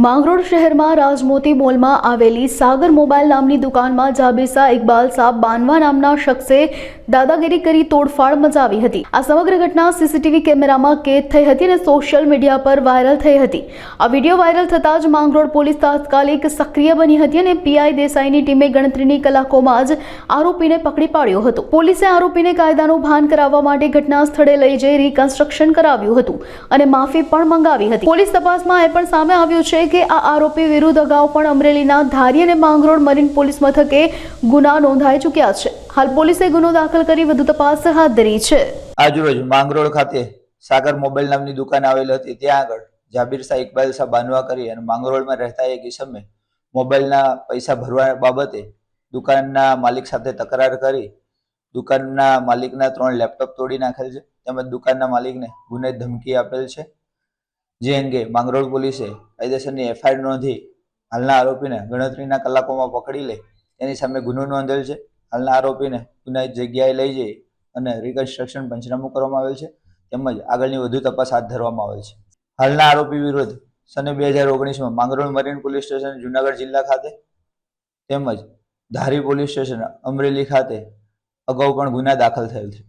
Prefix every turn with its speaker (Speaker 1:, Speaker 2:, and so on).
Speaker 1: માંગરોળ શહેરમાં રાજમોતી મોલમાં આવેલી સાગર મોબાઈલ નામની દુકાનમાં જાબેસા ઇકબાલ સાબ બાનવા નામના શખ્સે દાદાગીરી કરી તોડફાડ મચાવી હતી. આ સમગ્ર ઘટના સીસીટીવી કેમેરામાં કેદ થઈ હતી અને સોશિયલ મીડિયા પર વાયરલ થઈ હતી. આ વીડિયો વાયરલ થતાં જ માંગરોળ પોલીસ તાત્કાલિક સક્રિય બની હતી અને પીઆઈ દેસાઈની ટીમે ગણતરીની કલાકોમાં જ આરોપીને પકડી પાડ્યો હતો. પોલીસે આરોપીને કાયદાનું ભાન કરાવવા માટે ઘટના સ્થળે લઈ જઈ રિકન્સ્ટ્રક્શન કરાવ્યું હતું અને માફી પણ મંગાવી હતી. પોલીસ તપાસમાં એ પણ સામે આવ્યું છે કે આ આરોપી વિરુદ્ધ અગાઉ પણ અમરેલીના ધારી અને માંગરોળ મરીન પોલીસ મથકે ગુના નોંધાઈ ચૂક્યા છે. હાલ પોલીસે ગુનો દાખલ કરી વધુ તપાસ હાથ ધરી છે.
Speaker 2: આજરોજ માંગરોળ ખાતે સાગર મોબાઈલ નામની દુકાન આવેલી હતી. ત્યાં આગળ જાબીર શાહ ઇકબાલ શાહ બાનવા કરી અને માંગરોળમાં રહેતા એક ઈસમે મોબાઈલના પૈસા ભરવા બાબતે દુકાનના માલિક સાથે તકરાર કરી દુકાનના માલિકના ત્રણ લેપટોપ તોડી નાખેલ છે. તેમજ દુકાનના માલિકને ગુને ધમકી આપેલ છે. જે અંગે માંગરોળ પોલીસે કાયદેસરની એફઆઈઆર નોંધી હાલના આરોપીને ગણતરીના કલાકોમાં પકડી લઈ તેની સામે ગુનો નોંધેલ છે. હાલના આરોપીને ગુનાહિત જગ્યાએ લઈ જઈ અને રિકન્સ્ટ્રક્શન પંચનામું કરવામાં આવેલ છે. તેમજ આગળની વધુ તપાસ હાથ ધરવામાં આવેલ છે. હાલના આરોપી વિરુદ્ધ સને બે હજાર ઓગણીસમાં Mangrol marine police station, Junagadh જિલ્લા ખાતે તેમજ ધારી પોલીસ સ્ટેશન, અમરેલી ખાતે અગાઉ પણ ગુના દાખલ થયેલ છે.